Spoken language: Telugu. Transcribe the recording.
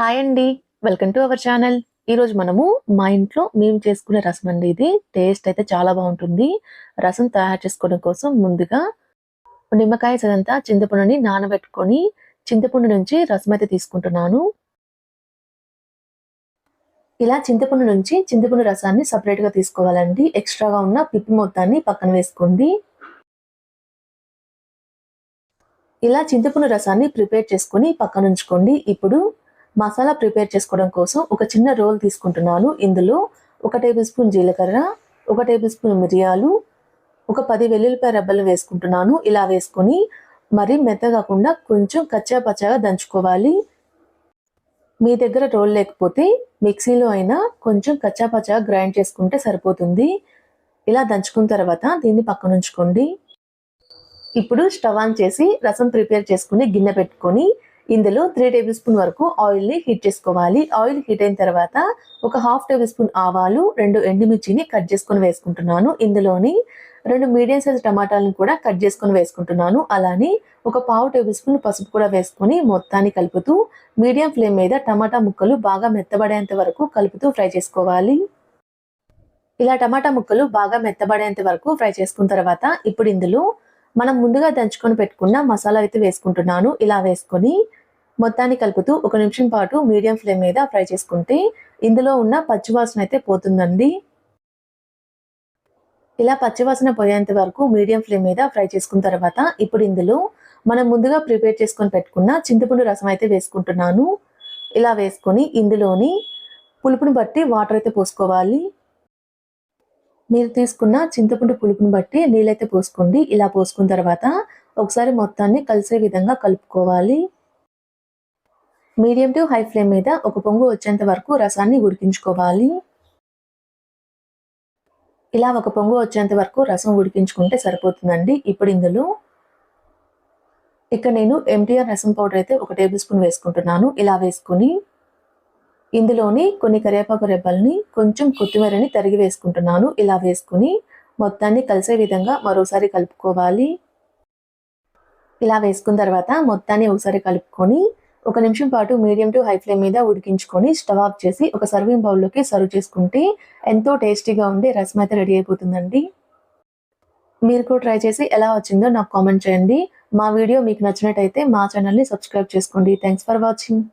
హాయ్ అండి. వెల్కమ్ టు అవర్ ఛానల్ ఈరోజు మనము మా ఇంట్లో మేము చేసుకునే రసం అండి ఇది. టేస్ట్ అయితే చాలా బాగుంటుంది. రసం తయారు చేసుకోవడం కోసం ముందుగా నిమ్మకాయ చదంతా చింతపండుని నానబెట్టుకొని చింతపండు నుంచి రసం అయితే తీసుకుంటున్నాను. ఇలా చింతపండు నుంచి చింతపండు రసాన్ని సపరేట్గా తీసుకోవాలండి. ఎక్స్ట్రాగా ఉన్న పిప్పి మొత్తాన్ని పక్కన వేసుకోండి. ఇలా చింతపండు రసాన్ని ప్రిపేర్ చేసుకుని పక్కన ఉంచుకోండి. ఇప్పుడు మసాలా ప్రిపేర్ చేసుకోవడం కోసం ఒక చిన్న రోల్ తీసుకుంటున్నాను. ఇందులో ఒక టేబుల్ స్పూన్ జీలకర్ర ఒక టేబుల్ స్పూన్ మిరియాలు ఒక పది వెల్లుల్లిపాయ రెబ్బలు వేసుకుంటున్నాను. ఇలా వేసుకొని మరి మెత్తగాకుండా కొంచెం కచ్చా పచ్చాగా దంచుకోవాలి. మీ దగ్గర రోల్ లేకపోతే మిక్సీలో అయినా కొంచెం కచ్చా పచ్చాగా గ్రైండ్ చేసుకుంటే సరిపోతుంది. ఇలా దంచుకున్న తర్వాత దీన్ని పక్కన ఉంచుకోండి. ఇప్పుడు స్టవ్ ఆన్ చేసి రసం ప్రిపేర్ చేసుకుని గిన్నె పెట్టుకొని ఇందులో త్రీ టేబుల్ స్పూన్ వరకు ఆయిల్ని హీట్ చేసుకోవాలి. ఆయిల్ హీట్ అయిన తర్వాత ఒక హాఫ్ టేబుల్ స్పూన్ ఆవాలు రెండు ఎండుమిర్చిని కట్ చేసుకొని వేసుకుంటున్నాను. ఇందులోని రెండు మీడియం సైజ్ టమాటాలను కూడా కట్ చేసుకొని వేసుకుంటున్నాను. అలానే ఒక పావు టేబుల్ స్పూన్ పసుపు కూడా వేసుకొని మొత్తాన్ని కలుపుతూ మీడియం ఫ్లేమ్ మీద టమాటా ముక్కలు బాగా మెత్తబడేంత వరకు కలుపుతూ ఫ్రై చేసుకోవాలి. ఇలా టమాటా ముక్కలు బాగా మెత్తబడేంత వరకు ఫ్రై చేసుకున్న తర్వాత ఇప్పుడు ఇందులో మనం ముందుగా దంచుకొని పెట్టుకున్న మసాలా అయితే వేసుకుంటున్నాను. ఇలా వేసుకొని మొత్తాన్ని కలుపుతూ ఒక నిమిషం పాటు మీడియం ఫ్లేమ్ మీద ఫ్రై చేసుకుంటే ఇందులో ఉన్న పచ్చివాసన అయితే పోతుందండి. ఇలా పచ్చివాసన పోయేంత వరకు మీడియం ఫ్లేమ్ మీద ఫ్రై చేసుకున్న తర్వాత ఇప్పుడు ఇందులో మనం ముందుగా ప్రిపేర్ చేసుకొని పెట్టుకున్న చింతపండు రసం అయితే వేసుకుంటున్నాను. ఇలా వేసుకొని ఇందులోని పులుపుని బట్టి వాటర్ అయితే పోసుకోవాలి. మీరు తీసుకున్న చింతపండు పులుపుని బట్టి నీళ్ళైతే పోసుకోండి. ఇలా పోసుకున్న తర్వాత ఒకసారి మొత్తాన్ని కలిసే విధంగా కలుపుకోవాలి. మీడియం టు హై ఫ్లేమ్ మీద ఒక పొంగు వచ్చేంత వరకు రసాన్ని ఉడికించుకోవాలి. ఇలా ఒక పొంగు వచ్చేంత వరకు రసం ఉడికించుకుంటే సరిపోతుందండి. ఇప్పుడు ఇందులో ఇక్కడ నేను ఎంటీఆర్ రసం పౌడర్ అయితే ఒక టేబుల్ స్పూన్ వేసుకుంటున్నాను. ఇలా వేసుకొని ఇందులోని కొన్ని కరివేపాకు రెబ్బల్ని కొంచెం కొత్తిమీరని తరిగి వేసుకుంటున్నాను. ఇలా వేసుకుని మొత్తాన్ని కలిసే విధంగా మరోసారి కలుపుకోవాలి. ఇలా వేసుకున్న తర్వాత మొత్తాన్ని ఒకసారి కలుపుకొని ఒక నిమిషం పాటు మీడియం టు హై ఫ్లేమ్ మీద ఉడికించుకొని స్టవ్ ఆఫ్ చేసి ఒక సర్వింగ్ బౌల్లోకి సర్వ్ చేసుకుంటే ఎంతో టేస్టీగా ఉండే రసం అయితే రెడీ అయిపోతుందండి. మీరు కూడా ట్రై చేసి ఎలా వచ్చిందో నాకు కామెంట్ చేయండి. మా వీడియో మీకు నచ్చినట్టయితే మా ఛానల్ని సబ్స్క్రైబ్ చేసుకోండి. Thanks for watching.